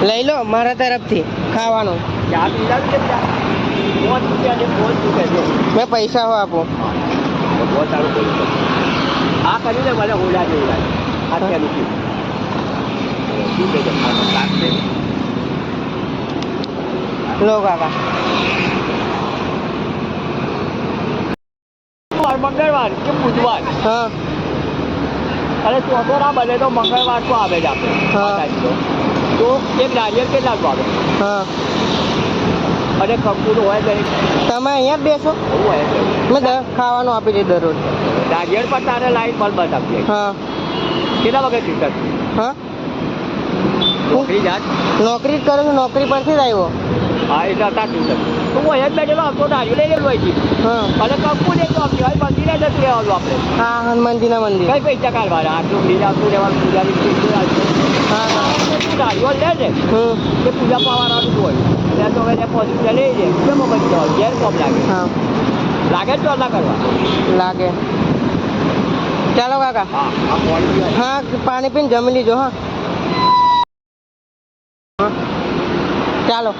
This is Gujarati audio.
લઈ લો મારા તરફથી ખાવાનું. મેં પૈસા હો આપો. આ મને નથી શું કહે છે? આ લાગશે લો કાકા મંગળવાર કે બુધવાર? હા. અરે ચોથો આ બને તો મંગળવાર તો આવે જ આપણે. હા. તો એક નારિયેળ કેટલા આવે હા. અને કંકુનું હોય દરેક તમે અહીંયા જ બેસો. હોય મેં ખાવાનું આપી દઈ દરરોજ. નારિયેળ પણ તારે લાઈન બલ્બ આપીએ હા. કેટલા વાગે ટ્યુશન હા? નોકરી જાત. નોકરી જ કરું છું નોકરી પરથી જ આવ્યો. હા એટલે હતા તો હું અહીંયા જ બેઠેલો હતો નારિયેળ લઈ લેલો અહીંથી હા. અને કંકુ લેતો આપી હોય મંદિરે જતું રહેવાનું આપણે. હા હનુમાનજીના મંદિર. કઈ પૈસા કાઢવાના? આટલું લીલા આટલું રહેવાનું પૂજા હા હા. નારિયેળ લે ને કે પૂજા પાવાનું હોય. ત્યાં તો પાંચ રૂપિયા લઈ લે. કેમ બધી જવાનું ઘેર કોમ લાગે. લાગે જ ના કરવા. લાગે. ચાલો કાકા. હા પાણી પીને જમી લીજો હા. ચાલો.